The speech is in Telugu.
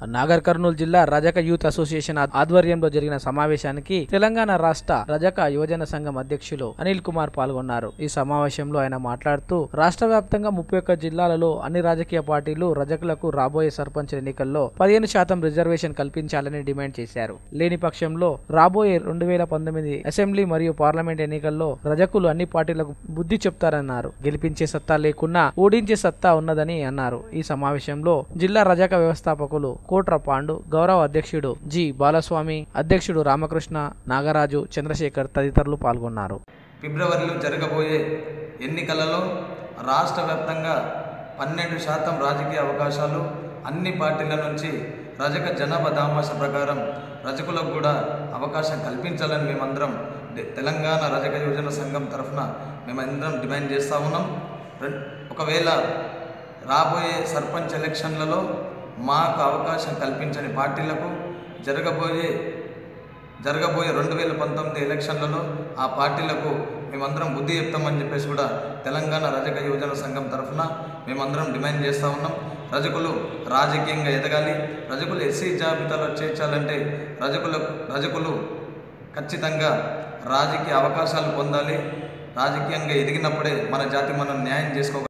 నాగర్ కర్నూలు జిల్లా రజక యూత్ అసోసియేషన్ ఆధ్వర్యంలో జరిగిన సమావేశానికి తెలంగాణ రాష్ట్ర రజక యువజన సంఘం అధ్యక్షులు అనిల్ కుమార్ పాల్గొన్నారు. ఈ సమావేశంలో ఆయన మాట్లాడుతూ రాష్ట్ర వ్యాప్తంగా ముప్పై ఒక్క జిల్లాలలో అన్ని రాజకీయ పార్టీలు రజకులకు రాబోయే సర్పంచ్ ఎన్నికల్లో పదిహేను శాతం రిజర్వేషన్ కల్పించాలని డిమాండ్ చేశారు. లేని పక్షంలో రాబోయే రెండు వేల పంతొమ్మిది అసెంబ్లీ మరియు పార్లమెంట్ ఎన్నికల్లో రజకులు అన్ని పార్టీలకు బుద్ధి చెప్తారన్నారు. గెలిపించే సత్తా లేకున్నా ఓడించే సత్తా ఉన్నదని అన్నారు. ఈ సమావేశంలో జిల్లా రజక వ్యవస్థాపకులు కోట్ర పాండు గౌరవ అధ్యక్షుడు జి బాలస్వామి అధ్యక్షుడు రామకృష్ణ నాగరాజు చంద్రశేఖర్ తదితరులు పాల్గొన్నారు. ఫిబ్రవరిలో జరగబోయే ఎన్నికలలో రాష్ట్ర వ్యాప్తంగా పన్నెండు శాతం రాజకీయ అవకాశాలు అన్ని పార్టీల నుంచి రజక జనాభా దామాష ప్రకారం రజకులకు కూడా అవకాశం కల్పించాలని మేమందరం తెలంగాణ రజక యువజన సంఘం తరఫున మేమందరం డిమాండ్ చేస్తూ ఉన్నాం. ఒకవేళ రాబోయే సర్పంచ్ ఎలక్షన్లలో మాకు అవకాశం కల్పించని పార్టీలకు జరగబోయే జరగబోయే రెండు వేల పంతొమ్మిది ఎలక్షన్లలో ఆ పార్టీలకు మేమందరం బుద్ధి చెప్తామని చెప్పేసి కూడా తెలంగాణ రజక యువజన సంఘం తరఫున మేమందరం డిమాండ్ చేస్తూ ఉన్నాం. రజకులు రాజకీయంగా ఎదగాలి. రజకులు ఎస్సీ జాబితాలో చేర్చాలంటే రజకులు రజకులు ఖచ్చితంగా రాజకీయ అవకాశాలు పొందాలి. రాజకీయంగా ఎదిగినప్పుడే మన జాతి మనం న్యాయం చేసుకోగలం.